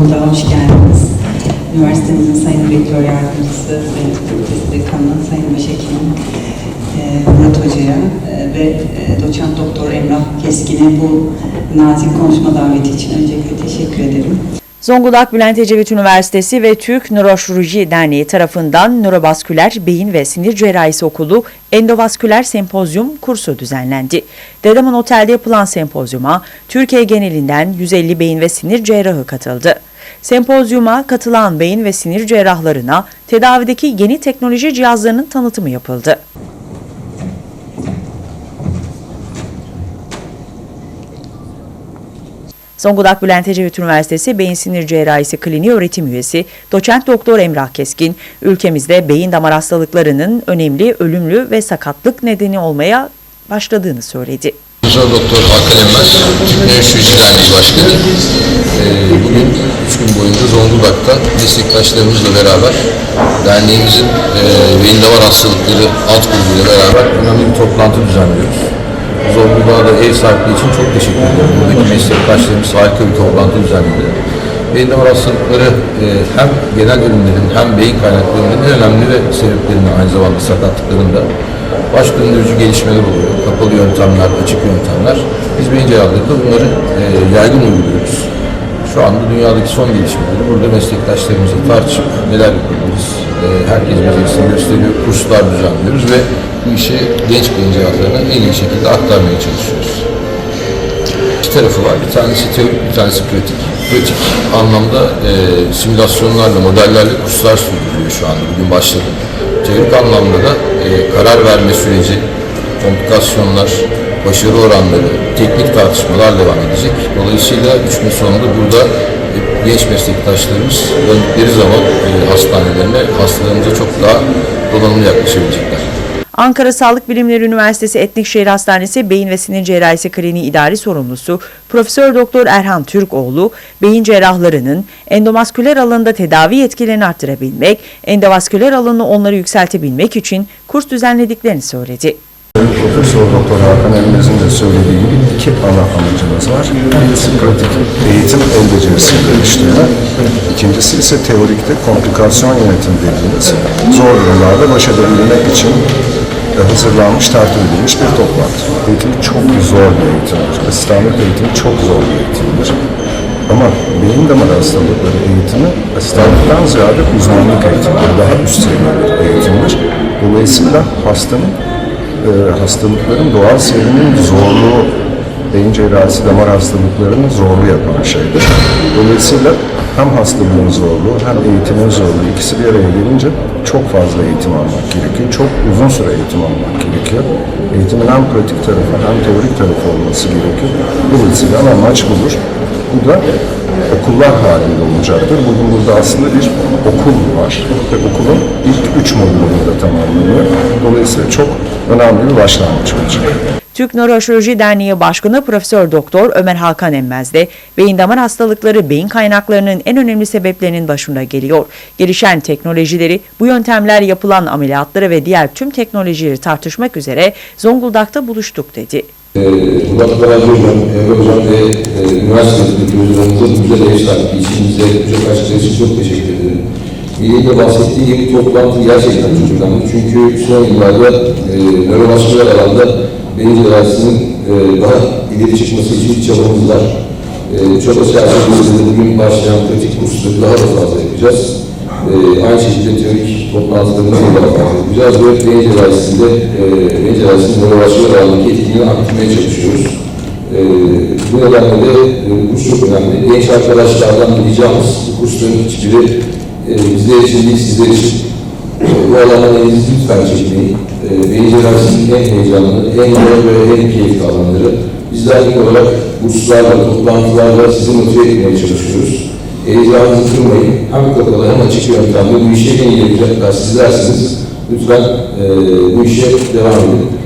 Zonguldak'a hoş geldiniz. Üniversitemizin Sayın Rektör Yardımcısı ve Fakültesi Dekanı Sayın Başhekim e, Murat Hoca'ya e, ve e, Doçent Doktor Emrah Keskin'e bu nazik konuşma daveti için öncelikle teşekkür ederim. Zonguldak Bülent Ecevit Üniversitesi ve Türk Nöroşirurji Derneği tarafından Nörovasküler Beyin ve Sinir Cerrahisi Okulu Endovasküler Sempozyum kursu düzenlendi. Dedeman Otel'de yapılan sempozyuma Türkiye genelinden 150 beyin ve sinir cerrahı katıldı. Sempozyuma katılan beyin ve sinir cerrahlarına tedavideki yeni teknoloji cihazlarının tanıtımı yapıldı. Zonguldak Bülent Ecevit Üniversitesi Beyin Sinir Cerrahisi Kliniği öğretim üyesi Doçent Doktor Emrah Keskin, ülkemizde beyin damar hastalıklarının önemli, ölümlü ve sakatlık nedeni olmaya başladığını söyledi. Profesör Doktor Hakan Emmez, Türk Derneği Başkanı. Ee, Bugün üç gün boyunca Zonguldak'ta meslektaşlarımızla beraber derneğimizin e, damar hastalıkları alt grubuyla beraber önemli bir toplantı düzenliyoruz. Zonguldak'a da ev sahipliği için çok teşekkür ederim. Buradaki meslektaşlarımız harika bir toplantı düzenledi. Beyin damar hastalıkları e, hem genel ölümlerin hem beyin kaynaklarının en önemli ve sebeplerinin aynı zamanda sakatlıklarında baş döndürücü gelişmeler oluyor. Kapalı yöntemler, açık yöntemler. Biz beyin cerrahlarında bunları e, yaygın uyguluyoruz. Şu anda dünyadaki son gelişmeleri burada meslektaşlarımızla tartışıp neler yapabiliriz. E, herkes becerisini gösteriyor, kurslar düzenliyoruz ve bu işi genç beyin cerrahlarına en iyi şekilde aktarmaya çalışıyoruz. İki tarafı var. Bir tanesi teorik, bir tanesi pratik. Pratik anlamda e, simülasyonlarla, modellerle kurslar sürdürülüyor şu anda. Bugün başladı. Teorik anlamda da e, karar verme süreci, komplikasyonlar, başarı oranları, teknik tartışmalar devam edecek. Dolayısıyla üç gün sonunda burada genç meslektaşlarımız döndükleri zaman e, hastanelerine hastalarımıza çok daha donanımlı yaklaşabilecekler. Ankara Sağlık Bilimleri Üniversitesi Etnik Şehir Hastanesi Beyin ve Sinir Cerrahisi Kliniği İdari Sorumlusu Profesör Doktor Erhan Türkoğlu, beyin cerrahlarının endomasküler alanında tedavi yetkilerini arttırabilmek, endovasküler alanı onları yükseltebilmek için kurs düzenlediklerini söyledi. Profesör Doktor Hakan Elmez'in de söylediği gibi iki ana amacımız var. Birisi pratik eğitim el becerisini geliştirme. İkincisi ise teorikte komplikasyon yönetim dediğimiz zor durumlarda baş edebilmek için hazırlanmış, tertip edilmiş bir toplantı. Eğitim çok zor bir eğitimdir. Asistanlık eğitimi çok zor bir eğitimdir. Ama beyin damar hastalıkları eğitimi asistanlıktan ziyade uzmanlık eğitimidir. Daha üst seviye bir eğitimdir. Dolayısıyla hastanın e, hastalıkların doğal seyrinin zorluğu, beyin cerrahisi damar hastalıklarını zorlu yapan şeydir. Dolayısıyla hem hastalığın zorluğu hem eğitimin zorluğu ikisi bir araya gelince çok fazla eğitim almak gerekiyor. Çok uzun süre eğitim almak gerekiyor. Eğitimin hem pratik tarafı hem teorik tarafı olması gerekiyor. Dolayısıyla ana amaç budur. Bu da okullar halinde olacaktır. Bugün burada aslında bir okul var ve okulun ilk üç modülünü de tamamlanıyor. Dolayısıyla çok önemli bir başlangıç olacak. Türk Nöroşirurji Derneği Başkanı Profesör Doktor Ömer Hakan Emmez de beyin damar hastalıkları beyin kaynaklarının en önemli sebeplerinin başında geliyor. Gelişen teknolojileri, bu yöntemler yapılan ameliyatları ve diğer tüm teknolojileri tartışmak üzere Zonguldak'ta buluştuk dedi. Ee, Murat Barajı Hocam, Emre Hocam ve e, üniversitedeki hocalarımızın güzel sahipliği için bize çok açıkçası için çok teşekkür ederim. İyi de bahsettiği yeni toplantı gerçekten çok önemli. Çünkü son yıllarda e, nörovasküler alanda beyin cerrahisinin e, daha ileri çıkması için çabamız var. E, çok çerçevesinde bugün başlayan pratik kursları daha da fazla yapacağız. E, aynı şekilde teorik toplantılarımızı da fazla yapacağız ve beyin cerrahisinde, e, beyin cerrahisinin nörovasküler alandaki etkinliğini arttırmaya çalışıyoruz. E, bu nedenle de e, kurs çok önemli. Genç arkadaşlardan ricamız bu kursların hiçbiri e, bizler için değil, sizler için e, bu alandan elinizi lütfen çekmeyin. Cerrahisinin en heyecanlı, en zor ve en keyifli alanları. Bizler ilk olarak kurslarla, toplantılarla sizi motive etmeye çalışıyoruz. Heyecanınızı kırmayın. Hem kapalı hem açık yöntemle bu işe en iyi yapacaklar sizlersiniz. Lütfen e, bu işe devam edin.